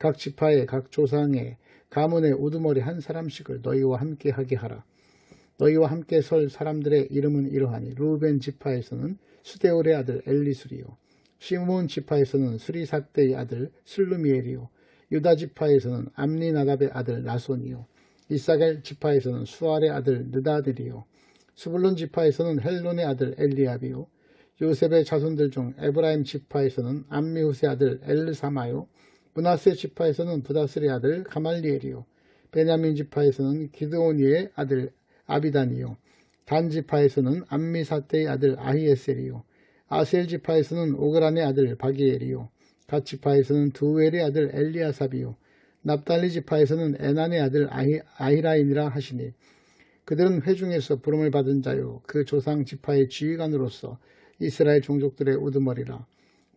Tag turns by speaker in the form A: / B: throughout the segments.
A: 각 지파의 각 조상의 가문의 우두머리 한 사람씩을 너희와 함께 하게 하라. 너희와 함께 설 사람들의 이름은 이러하니 루벤 지파에서는 수데올의 아들 엘리술이요. 시몬 지파에서는 수리삭대의 아들 슬루미엘이요. 유다 지파에서는 암리나답의 아들 나손이요. 이사겔 지파에서는 수알의 아들 느다들이요. 수불론 지파에서는 헬론의 아들 엘리압이요. 요셉의 자손들 중 에브라임 지파에서는 암미후스의 아들 엘르사마요 문하세 지파에서는 부다스의 아들 가말리엘이요. 베냐민 지파에서는 기드오니의 아들 아비단이요. 단 지파에서는 암미사테의 아들 아히에셀이요. 아셀 지파에서는 오그란의 아들 바기엘이요. 갓 지파에서는 두엘의 아들 엘리아삽이요. 납달리 지파에서는 에난의 아들 아히, 아히라인이라 하시니 그들은 회중에서 부름을 받은 자요. 그 조상 지파의 지휘관으로서 이스라엘 종족들의 우두머리라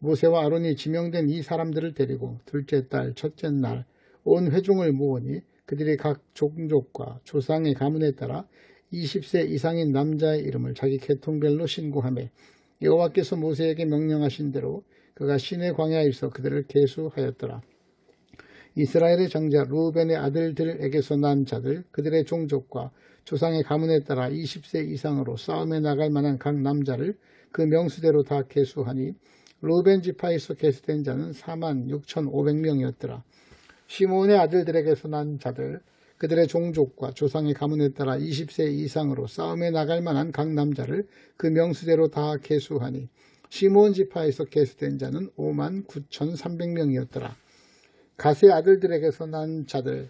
A: 모세와 아론이 지명된 이 사람들을 데리고 둘째 달 첫째 날 온 회중을 모으니 그들이 각 종족과 조상의 가문에 따라 20세 이상인 남자의 이름을 자기 계통별로 신고하며 여호와께서 모세에게 명령하신 대로 그가 시내 광야에서 그들을 계수하였더라. 이스라엘의 장자 루벤의 아들들에게서 난 자들 그들의 종족과 조상의 가문에 따라 20세 이상으로 싸움에 나갈 만한 각 남자를 그 명수대로 다 계수하니 루벤 지파에서 계수된 자는 4만 6천5백명이었더라. 시몬의 아들들에게서 난 자들 그들의 종족과 조상의 가문에 따라 20세 이상으로 싸움에 나갈 만한 각 남자를 그 명수대로 다 계수하니 시몬 지파에서 계수된 자는 5만 9천3백명이었더라. 가세 아들들에게서 난 자들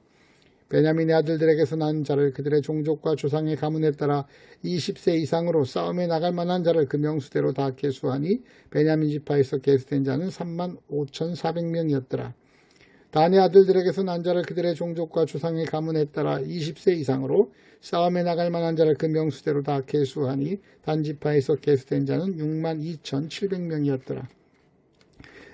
A: 베냐민의 아들들에게서 난 자를 그들의 종족과 조상의 가문에 따라 20세 이상으로 싸움에 나갈 만한 자를 그 명수대로 다 계수하니 베냐민 지파에서 계수된 자는 3만 5,400명이었더라. 단의 아들들에게서 난 자를 그들의 종족과 조상의 가문에 따라 20세 이상으로 싸움에 나갈 만한 자를 그 명수대로 다 계수하니 단지파에서 계수된 자는 6만 2,700명이었더라.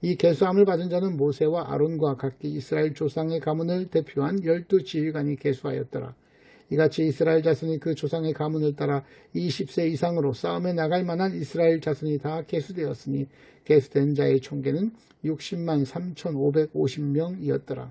A: 이 계수함을 받은 자는 모세와 아론과 각기 이스라엘 조상의 가문을 대표한 열두 지휘관이 계수하였더라. 이같이 이스라엘 자손이 그 조상의 가문을 따라 20세 이상으로 싸움에 나갈 만한 이스라엘 자손이 다 계수되었으니 계수된 자의 총계는 60만 3,550명이었더라.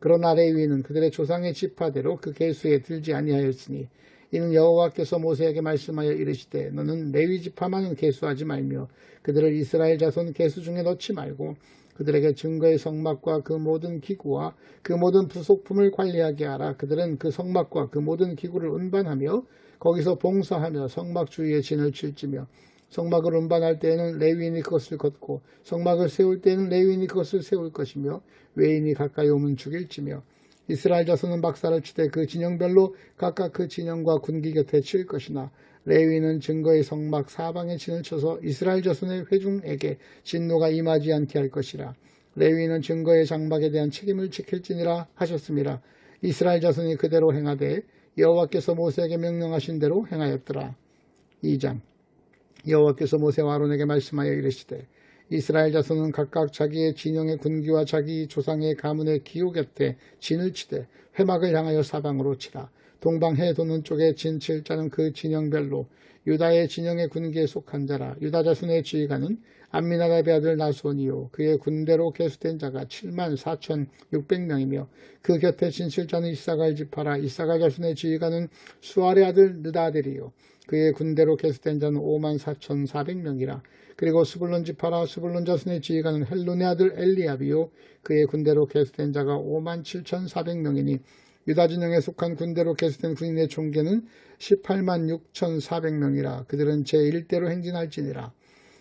A: 그러나 레위는 그들의 조상의 지파대로 그 계수에 들지 아니하였으니 이는 여호와께서 모세에게 말씀하여 이르시되 너는 레위 지파만은 계수하지 말며 그들을 이스라엘 자손 계수 중에 넣지 말고 그들에게 증거의 성막과 그 모든 기구와 그 모든 부속품을 관리하게 하라. 그들은 그 성막과 그 모든 기구를 운반하며 거기서 봉사하며 성막 주위에 진을 칠지며 성막을 운반할 때에는 레위인이 그것을 걷고 성막을 세울 때에는 레위인이 그것을 세울 것이며 외인이 가까이 오면 죽일지며 이스라엘 자손은 박사를 치되 그 진영별로 각각 그 진영과 군기 곁에 칠 것이나 레위는 증거의 성막 사방에 진을 쳐서 이스라엘 자손의 회중에게 진노가 임하지 않게 할 것이라 레위는 증거의 장막에 대한 책임을 지킬지니라 하셨습니다. 이스라엘 자손이 그대로 행하되 여호와께서 모세에게 명령하신 대로 행하였더라. 2장 여호와께서 모세와 아론에게 말씀하여 이르시되 이스라엘 자손은 각각 자기의 진영의 군기와 자기 조상의 가문의 기호 곁에 진을 치되 회막을 향하여 사방으로 치라. 동방해 도는 쪽에 진칠 자는 그 진영별로 유다의 진영의 군기에 속한 자라. 유다 자손의 지휘관은 암미나답의 아들 나손이요 그의 군대로 계수된 자가 7만 4천 6백명이며 그 곁에 진실자는 이사갈 지파라 이사갈 자손의 지휘관은 수알의 아들 느다델이요 그의 군대로 계수된 자는 5만 4천 4백명이라. 그리고 수불론 지파라 수불론 자손의 지휘관은 헬론의 아들 엘리압이요. 그의 군대로 계수된 자가 5만 7천 4백명이니 유다 진영에 속한 군대로 계수된 군인의 총계는 18만 6천 4백명이라. 그들은 제1대로 행진할지니라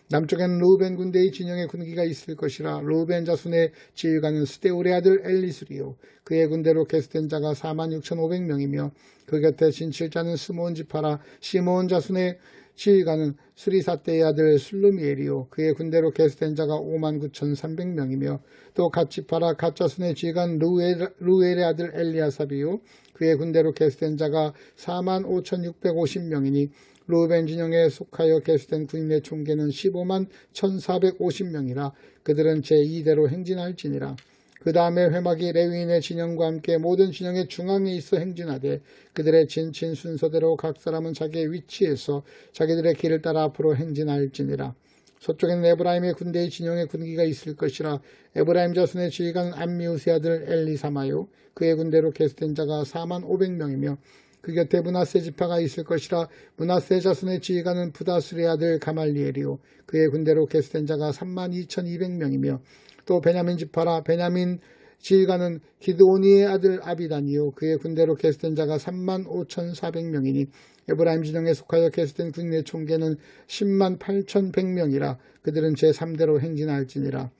A: 남쪽에는 루벤 군대의 진영의 군기가 있을 것이라 루벤 자손의 지휘관은 스데울의 아들 엘리스리요. 그의 군대로 계수된 자가 4만 6천 5백 명이며 그 곁에 진칠자는 스모온 지파라 시모온 자손의 지휘관은 수리사떼의 아들 술루미엘이요. 그의 군대로 계수된 자가 5만 9천 3백 명이며 또 갓지파라 갓자손의 지휘관 루엘, 루엘의 아들 엘리아삽이요. 그의 군대로 계수된 자가 4만 5천 650명이니 루벤 진영에 속하여 계수된 군인의 총계는 15만 1450명이라 그들은 제2대로 행진할지니라. 그 다음에 회막이 레위인의 진영과 함께 모든 진영의 중앙에 있어 행진하되 그들의 진친 순서대로 각 사람은 자기의 위치에서 자기들의 길을 따라 앞으로 행진할지니라. 서쪽에는 에브라임의 군대의 진영의 군기가 있을 것이라 에브라임 자손의 지휘관은 암미우스 아들 엘리사마요 그의 군대로 계수된 자가 4만 500명이며 그 곁에 문하세 지파가 있을 것이라 문하세 자손의 지휘관은 부다술의 아들 가말리엘이요. 그의 군대로 계수된 자가 3만 2,200명이며 또 베냐민 지파라 베냐민 지휘관은 기드오니의 아들 아비단이요. 그의 군대로 계수된 자가 3만 5,400명이니 에브라임 진영에 속하여 계수된 군인의 총계는 10만 8,100명이라 그들은 제3대로 행진할지니라.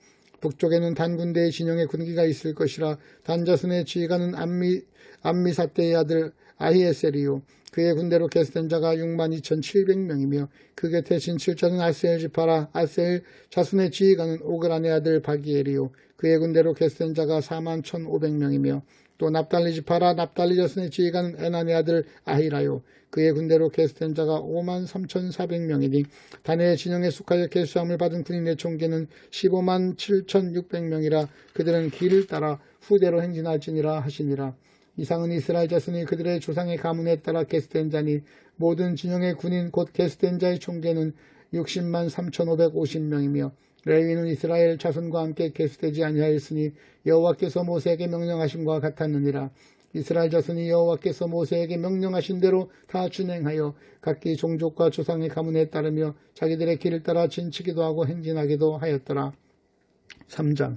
A: 북쪽에는 단군대의 진영의 군기가 있을 것이라 단자손의 지휘관은 암미, 암미사떼의 아들 아히에셀이요. 그의 군대로 계수된 자가 6만 2,700명이며 그 곁에 진칠자는 아셀 지파라. 아셀 자손의 지휘관은 오그란의 아들 바기엘이요. 그의 군대로 계수된 자가 4만 1,500명이며 또 납달리 지파라. 납달리 자손의 지휘관은 에난의 아들 아히라요. 그의 군대로 계수된 자가 5만 3,400명이니 단의 진영에 속하여 계수함을 받은 군인의 총계는 15만 7,600명이라 그들은 길을 따라 후대로 행진할지니라 하시니라 이상은 이스라엘 자손이 그들의 조상의 가문에 따라 게스된 자니 모든 진영의 군인 곧 게스된 자의 총계는 60만 3,550명이며 레위는 이스라엘 자손과 함께 게스되지 아니하였으니 여호와께서 모세에게 명령하심과 같았느니라. 이스라엘 자손이 여호와께서 모세에게 명령하신 대로 다 준행하여 각기 종족과 조상의 가문에 따르며 자기들의 길을 따라 진치기도 하고 행진하기도 하였더라. 3장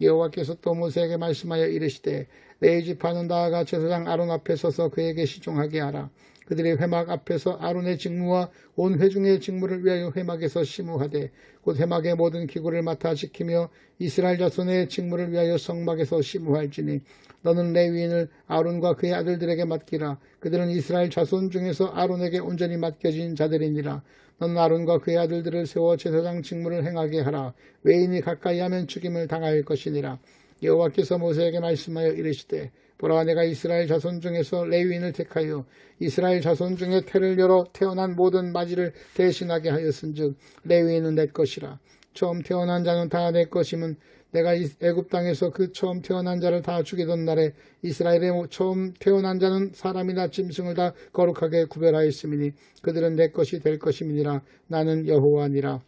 A: 여호와께서 또 모세에게 말씀하여 이르시되 내 지파는 나아가 제사장 아론 앞에 서서 그에게 시종하게 하라. 그들의 회막 앞에서 아론의 직무와 온 회중의 직무를 위하여 회막에서 심우하되 곧 회막의 모든 기구를 맡아 지키며 이스라엘 자손의 직무를 위하여 성막에서 심우할지니 너는 레위인을 아론과 그의 아들들에게 맡기라. 그들은 이스라엘 자손 중에서 아론에게 온전히 맡겨진 자들이니라. 너는 아론과 그의 아들들을 세워 제사장 직무를 행하게 하라. 외인이 가까이 하면 죽임을 당할 것이니라. 여호와께서 모세에게 말씀하여 이르시되 보라 내가 이스라엘 자손 중에서 레위인을 택하여 이스라엘 자손 중에 태를 열어 태어난 모든 마지를 대신하게 하였은즉 레위인은 내 것이라 처음 태어난 자는 다 내 것임은 내가 이- 애굽 땅에서 그 처음 태어난 자를 다 죽이던 날에 이스라엘의 처음 태어난 자는 사람이나 짐승을 다 거룩하게 구별하였음이니 그들은 내 것이 될 것임이니라 나는 여호와니라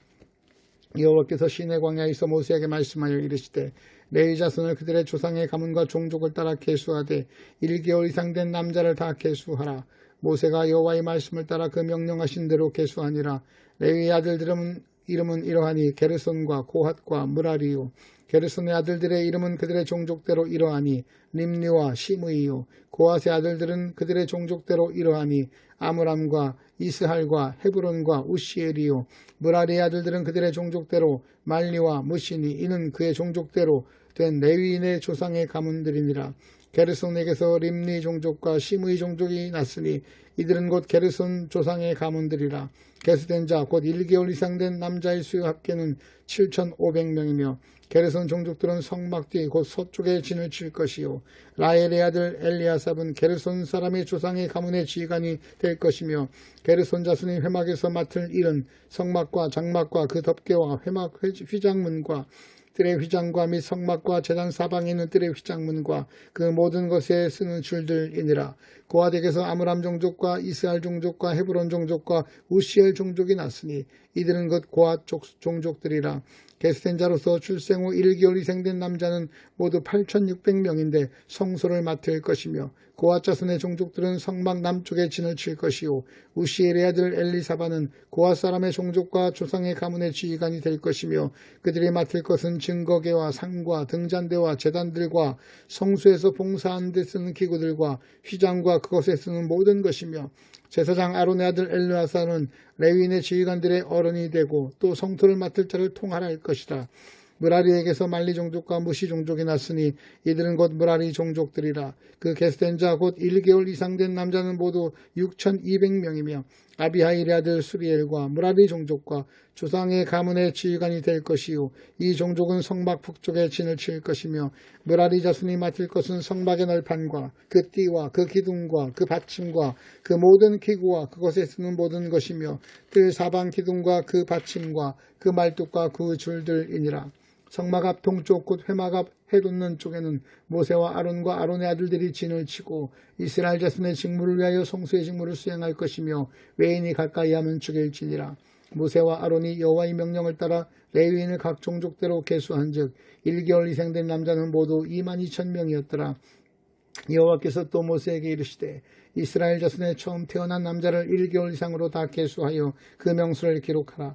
A: 여호와께서 시내 광야에서 모세에게 말씀하여 이르시되 레위 자손을 그들의 조상의 가문과 종족을 따라 계수하되 1개월 이상 된 남자를 다 계수하라. 모세가 여호와의 말씀을 따라 그 명령하신 대로 계수하니라. 레위 아들들은 이름은 이러하니 게르손과 고핫과 무라리요. 게르손의 아들들의 이름은 그들의 종족대로 이러하니 림리와 시므이요. 고핫의 아들들은 그들의 종족대로 이러하니 아므람과 이스할과 헤브론과 우시엘이요. 무라리의 아들들은 그들의 종족대로 말리와 무시니 이는 그의 종족대로 된 레위인의 조상의 가문들이니라. 게르손에게서 림리 종족과 시므이 종족이 났으니 이들은 곧 게르손 조상의 가문들이라. 계수된 자 곧 1개월 이상 된 남자의 수요 합계는 7,500명이며 게르손 종족들은 성막 뒤 곧 서쪽에 진을 칠 것이요 라헬의 아들 엘리아삽은 게르손 사람의 조상의 가문의 지휘관이 될 것이며 게르손 자손이 회막에서 맡을 일은 성막과 장막과 그 덮개와 회막 휘- 휘장문과 뜰의 휘장과 및 성막과 재단 사방에 있는 뜰의 휘장문과 그 모든 것에 쓰는 줄들이니라. 고아덱에서 아므람 종족과 이스라엘 종족과 헤브론 종족과 우시엘 종족이 났으니 이들은 곧 고아 족- 종족들이라. 게스텐 자로서 출생 후 1개월 이생된 남자는 모두 8,600명인데 성소를 맡을 것이며 고아 자손의 종족들은 성막 남쪽에 진을 칠 것이요 우시엘의 아들 엘리사바는 고아 사람의 종족과 조상의 가문의 지휘관이 될 것이며 그들이 맡을 것은 증거계와 상과 등잔대와 재단들과 성소에서 봉사하는 데 쓰는 기구들과 휘장과 그것에 쓰는 모든 것이며 제사장 아론의 아들 엘르아사는 레위인의 지휘관들의 어른이 되고 또 성토를 맡을 자를 통하라 할 것이다. 무라리에게서 말리 종족과 무시 종족이 났으니 이들은 곧 무라리 종족들이라. 그 게스된 자 곧 1개월 이상 된 남자는 모두 6,200명이며 아비하일의 아들 수리엘과 무라리 종족과 조상의 가문의 지휘관이 될 것이요. 이 종족은 성막 북쪽에 진을 칠 것이며 무라리 자손이 맡을 것은 성막의 널판과 그 띠와 그 기둥과 그 받침과 그 모든 기구와 그것에 쓰는 모든 것이며 뜰 사방 기둥과 그 받침과 그 말뚝과 그 줄들이니라 성막 앞 동쪽 곧 회막 앞 해돋는 쪽에는 모세와 아론과 아론의 아들들이 진을 치고 이스라엘 자손의 직무를 위하여 성수의 직무를 수행할 것이며 외인이 가까이 하면 죽일지니라. 모세와 아론이 여호와의 명령을 따라 레위인을 각 종족대로 계수한즉 1개월 이생된 남자는 모두 2만 2천 명이었더라. 여호와께서 또 모세에게 이르시되 이스라엘 자손의 처음 태어난 남자를 1개월 이상으로 다 계수하여 그 명수를 기록하라.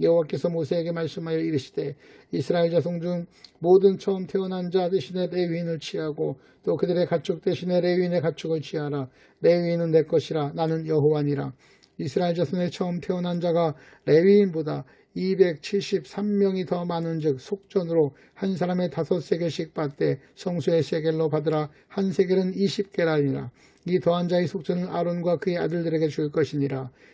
A: 여호와께서 모세에게 말씀하여 이르시되 이스라엘 자손 중 모든 처음 태어난 자 대신에 레위인을 취하고 또 그들의 가축 대신에 레위인의 가축을 취하라. 레위인은 내 것이라 나는 여호와니라. 이스라엘 자손의 처음 태어난 자가 레위인보다 273명이 더 많은 즉 속전으로 한 사람의 다섯 세겔씩 받되 성수의 세겔로 받으라 한 세겔은 20개라니라 이 더한 자의 속전을 아론과 그의 아들들에게 줄 것이니라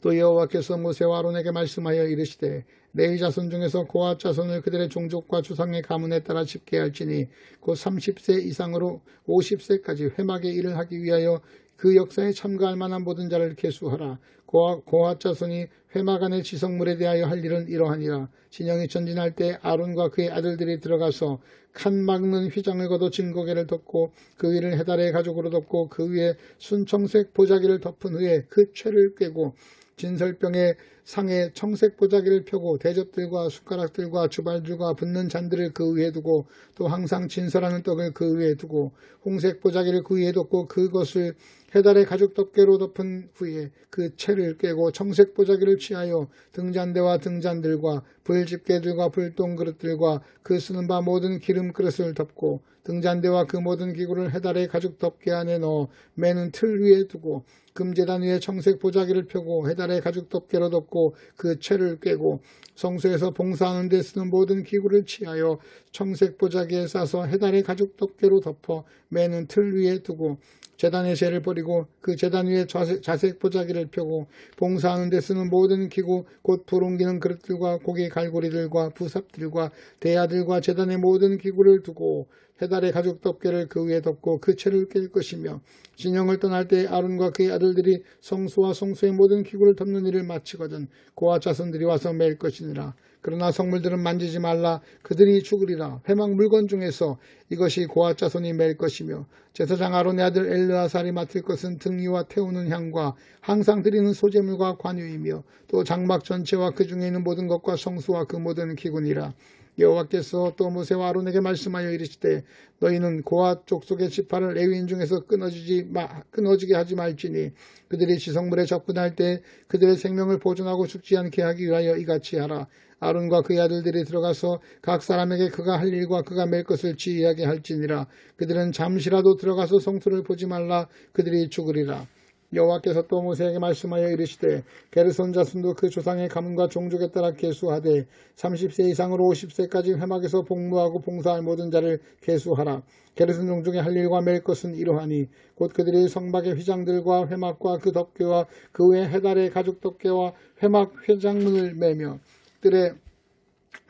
A: 또 여호와께서 모세와 아론에게 말씀하여 이르시되 레위 자손 중에서 고아 자손을 그들의 종족과 주상의 가문에 따라 집계할지니 곧 30세 이상으로 50세까지 회막의 일을 하기 위하여 그 역사에 참가할 만한 모든 자를 계수하라. 고아, 고아 자손이 회막 안의 지성물에 대하여 할 일은 이러하니라. 진영이 전진할 때 아론과 그의 아들들이 들어가서 칸 막는 휘장을 걷어 증거계를 덮고 그 위를 해달의 가죽으로 덮고 그 위에 순청색 보자기를 덮은 후에 그 채를 꿰고 진설병의 상에 청색 보자기를 펴고 대접들과 숟가락들과 주발들과 붓는 잔들을 그 위에 두고 또 항상 진설하는 떡을 그 위에 두고 홍색 보자기를 그 위에 덮고 그것을 해달의 가죽 덮개로 덮은 후에 그 채를 꿰고 청색 보자기를 취하여 등잔대와 등잔들과 불집게들과 불똥 그릇들과 그 쓰는 바 모든 기름 그릇을 덮고 등잔대와 그 모든 기구를 해달의 가죽 덮개 안에 넣어 매는 틀 위에 두고 금재단 위에 청색 보자기를 펴고 해달의 가죽 덮개로 덮고 그 채를 꿰고 성소에서 봉사하는 데 쓰는 모든 기구를 취하여 청색 보자기에 싸서 해달의 가죽 덮개로 덮어 매는 틀 위에 두고 재단의 재를 버리고 그 재단 위에 자색, 자색 보자기를 펴고 봉사하는 데 쓰는 모든 기구 곧 불옮기는 그릇들과 고기 갈고리들과 부삽들과 대야들과 재단의 모든 기구를 두고 해달의 가죽 덮개를 그 위에 덮고 그 채를 깰 것이며 진영을 떠날 때 아론과 그의 아들들이 성소와 성소의 모든 기구를 덮는 일을 마치거든 고아 자손들이 와서 맬 것이니라. 그러나 성물들은 만지지 말라. 그들이 죽으리라. 회막 물건 중에서 이것이 고아 자손이 맬 것이며 제사장 아론의 아들 엘르아살이 맡을 것은 등이와 태우는 향과 항상 드리는 소재물과 관유이며 또 장막 전체와 그 중에 있는 모든 것과 성소와 그 모든 기구니라 여호와께서 또 모세와 아론에게 말씀하여 이르시되 너희는 고아 족속의 지파를 레위인 중에서 끊어지지 마, 끊어지게 하지 말지니 그들이 지성물에 접근할 때 그들의 생명을 보존하고 죽지 않게 하기 위하여 이같이 하라. 아론과 그의 아들들이 들어가서 각 사람에게 그가 할 일과 그가 맬 것을 지휘하게 할지니라. 그들은 잠시라도 들어가서 성소를 보지 말라. 그들이 죽으리라 여호와께서 또 모세에게 말씀하여 이르시되 게르손 자손도 그 조상의 가문과 종족에 따라 계수하되 30세 이상으로 50세까지 회막에서 복무하고 봉사할 모든 자를 계수하라. 게르손 종족의 할 일과 맬 것은 이러하니 곧 그들이 성막의 휘장들과 회막과 그 덮개와 그 외 해달의 가죽 덮개와 회막 회장문을 매며 뜰에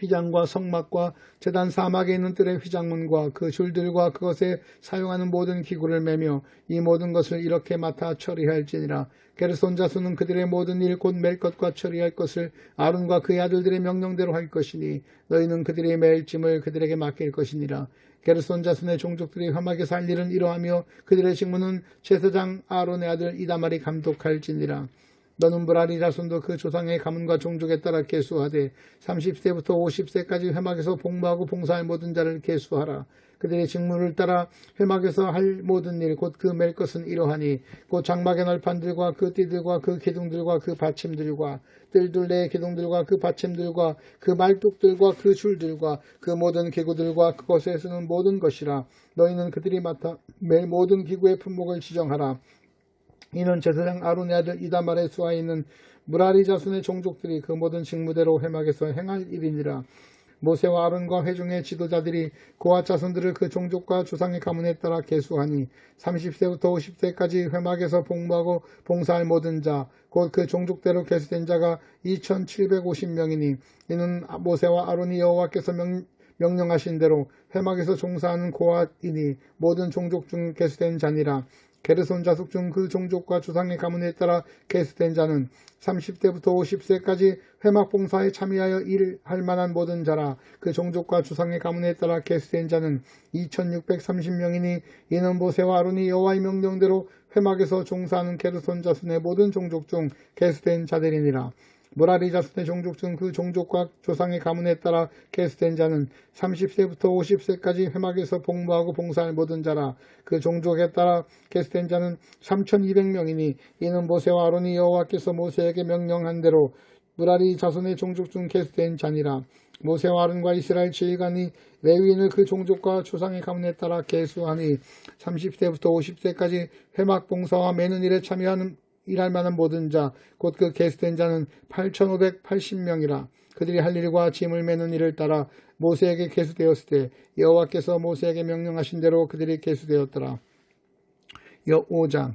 A: 휘장과 성막과 재단 사막에 있는 뜰의 휘장문과 그 줄들과 그것에 사용하는 모든 기구를 매며 이 모든 것을 이렇게 맡아 처리할지니라. 게르손 자손은 그들의 모든 일 곧 맬 것과 처리할 것을 아론과 그의 아들들의 명령대로 할 것이니 너희는 그들의 맬 짐을 그들에게 맡길 것이니라. 게르손 자손의 종족들이 험하게 살 일은 이러하며 그들의 직무는 제사장 아론의 아들 이다말이 감독할지니라 너는 브라리 자손도 그 조상의 가문과 종족에 따라 계수하되 30세부터 50세까지 회막에서 복무하고 봉사할 모든 자를 계수하라. 그들의 직무를 따라 회막에서 할 모든 일 곧그맬 것은 이러하니 곧 장막의 널판들과 그 띠들과 그 기둥들과 그 받침들과 뜰둘레의 기둥들과 그 받침들과 그 말뚝들과 그 줄들과 그 모든 기구들과 그것에 쓰는 모든 것이라 너희는 그들이 맡아 맬 모든 기구의 품목을 지정하라 이는 제사장 아론의 아들 이다말의 수하에 있는 무라리 자손의 종족들이 그 모든 직무대로 회막에서 행할 일이니라. 모세와 아론과 회중의 지도자들이 고아 자손들을 그 종족과 조상의 가문에 따라 계수하니 30세부터 50세까지 회막에서 복무하고 봉사할 모든 자, 곧 그 종족대로 계수된 자가 2750명이니 이는 모세와 아론이 여호와께서 명, 명령하신 대로 회막에서 종사하는 고아이니 모든 종족 중 계수된 자니라. 게르손 자속 중 그 종족과 조상의 가문에 따라 계수된 자는 30대부터 50세까지 회막 봉사에 참여하여 일할 만한 모든 자라 그 종족과 조상의 가문에 따라 계수된 자는 2630명이니 이는 모세와 아론이 여호와의 명령대로 회막에서 종사하는 게르손 자손의 모든 종족 중 계수된 자들이니라. 모라리 자손의 종족 중 그 종족과 조상의 가문에 따라 계수된 자는 30세부터 50세까지 회막에서 복무하고 봉사할 모든 자라. 그 종족에 따라 계수된 자는 3200명이니 이는 모세와 아론이 여호와께서 모세에게 명령한 대로 무라리 자손의 종족 중 계수된 자니라. 모세와 아론과 이스라엘 지휘관이 레위인을 그 종족과 조상의 가문에 따라 계수하니 30세부터 50세까지 회막 봉사와 매는 일에 참여하는 일할 만한 모든 자, 곧 그 계수된 자는 8,580명이라. 그들이 할 일과 짐을 매는 일을 따라 모세에게 계수되었을 때 여호와께서 모세에게 명령하신 대로 그들이 계수되었더라. 여 5장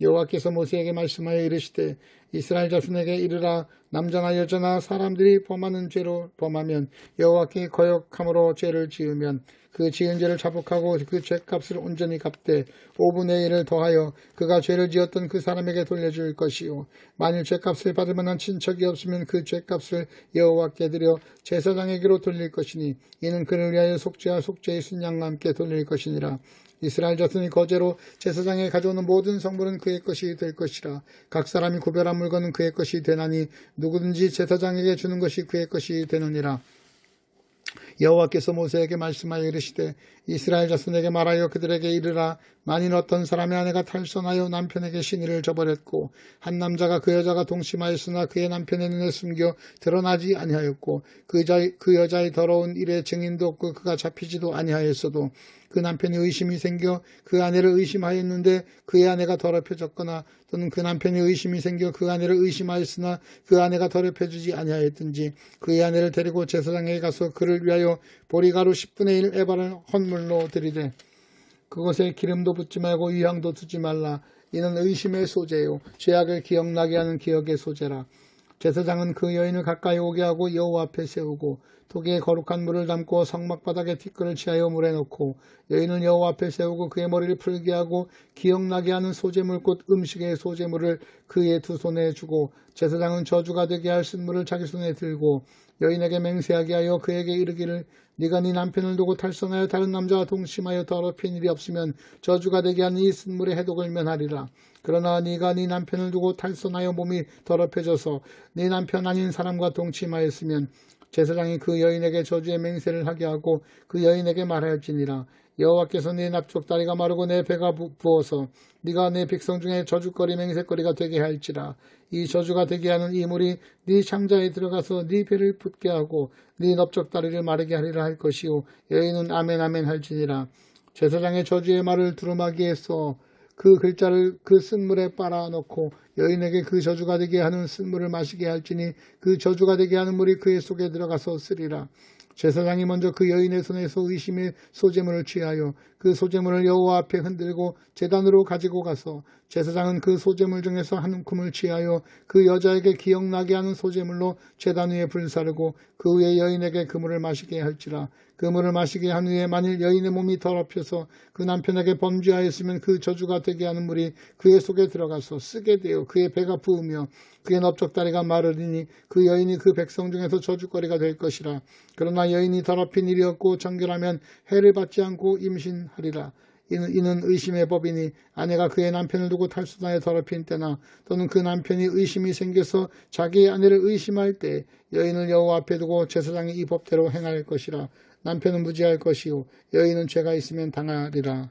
A: 여호와께서 모세에게 말씀하여 이르시되 이스라엘 자손에게 이르라 남자나 여자나 사람들이 범하는 죄로 범하면 여호와께 거역함으로 죄를 지으면 그 지은 죄를 자복하고 그 죄값을 온전히 갚되 5분의 1을 더하여 그가 죄를 지었던 그 사람에게 돌려줄 것이요. 만일 죄값을 받을 만한 친척이 없으면 그 죄값을 여호와께 드려 제사장에게로 돌릴 것이니 이는 그를 위하여 속죄와 속죄의 순양과 함께 돌릴 것이니라. 이스라엘 자손이 거제로 제사장에 가져오는 모든 성물은 그의 것이 될 것이라. 각 사람이 구별한 물건은 그의 것이 되나니 누구든지 제사장에게 주는 것이 그의 것이 되느니라 여호와께서 모세에게 말씀하여 이르시되 이스라엘 자손에게 말하여 그들에게 이르라. 만일 어떤 사람의 아내가 탈선하여 남편에게 신의를 저버렸고 한 남자가 그 여자가 동침하였으나 그의 남편의 눈에 숨겨 드러나지 아니하였고 그, 자, 그 여자의 더러운 일에 증인도 없고 그가 잡히지도 아니하였어도 그 남편이 의심이 생겨 그 아내를 의심하였는데 그의 아내가 더럽혀졌거나 또는 그 남편이 의심이 생겨 그 아내를 의심하였으나 그 아내가 더럽혀지지 아니하였든지 그의 아내를 데리고 제사장에게 가서 그를 위하여 보리가루 10분의 1 에바를 헌물로 드리되 그것에 기름도 붓지 말고 유향도 두지 말라. 이는 의심의 소재요. 죄악을 기억나게 하는 기억의 소재라 제사장은 그 여인을 가까이 오게 하고 여호와 앞에 세우고 독에 거룩한 물을 담고 성막 바닥에 티끌을 취하여 물에 넣고 여인은 여호와 앞에 세우고 그의 머리를 풀게 하고 기억나게 하는 소재물 곧 음식의 소재물을 그의 두 손에 주고 제사장은 저주가 되게 할 쓴물을 자기 손에 들고 여인에게 맹세하게 하여 그에게 이르기를 네가 네 남편을 두고 탈선하여 다른 남자와 동침하여 더럽힌 일이 없으면 저주가 되게 하는 이 쓴물의 해독을 면하리라. 그러나 네가 네 남편을 두고 탈선하여 몸이 더럽혀져서 네 남편 아닌 사람과 동침하였으면 제사장이 그 여인에게 저주의 맹세를 하게 하고 그 여인에게 말하였지니라. 여호와께서 네 납쪽 다리가 마르고 내 배가 부, 부어서 네가 내 백성 중에 저주거리 맹세거리가 되게 할지라. 이 저주가 되게 하는 이 물이 네 창자에 들어가서 네 배를 붓게 하고 네 넓적 다리를 마르게 하리라 할 것이요. 여인은 아멘 아멘 할지니라. 제사장의 저주의 말을 두루마기에 써 그 글자를 그 쓴물에 빨아넣고 여인에게 그 저주가 되게 하는 쓴물을 마시게 할지니 그 저주가 되게 하는 물이 그의 속에 들어가서 쓰리라. 제사장이 먼저 그 여인의 손에서 의심의 소재물을 취하여 그 소재물을 여호와 앞에 흔들고 제단으로 가지고 가서 제사장은 그 소재물 중에서 한 움큼을 취하여 그 여자에게 기억나게 하는 소재물로 제단 위에 불사르고 그 후에 여인에게 그 물을 마시게 할지라. 그 물을 마시게 한 후에 만일 여인의 몸이 더럽혀서 그 남편에게 범죄하였으면 그 저주가 되게 하는 물이 그의 속에 들어가서 쓰게 되어 그의 배가 부으며 그의 넓적다리가 마르리니 그 여인이 그 백성 중에서 저주거리가 될 것이라. 그러나 여인이 더럽힌 일이 없고 정결하면 해를 받지 않고 임신 하리라. 이는, 이는 의심의 법이니 아내가 그의 남편을 두고 탈수나에 더럽힌 때나 또는 그 남편이 의심이 생겨서 자기의 아내를 의심할 때 여인을 여호와 앞에 두고 제사장이 이 법대로 행할 것이라. 남편은 무지할 것이요. 여인은 죄가 있으면 당하리라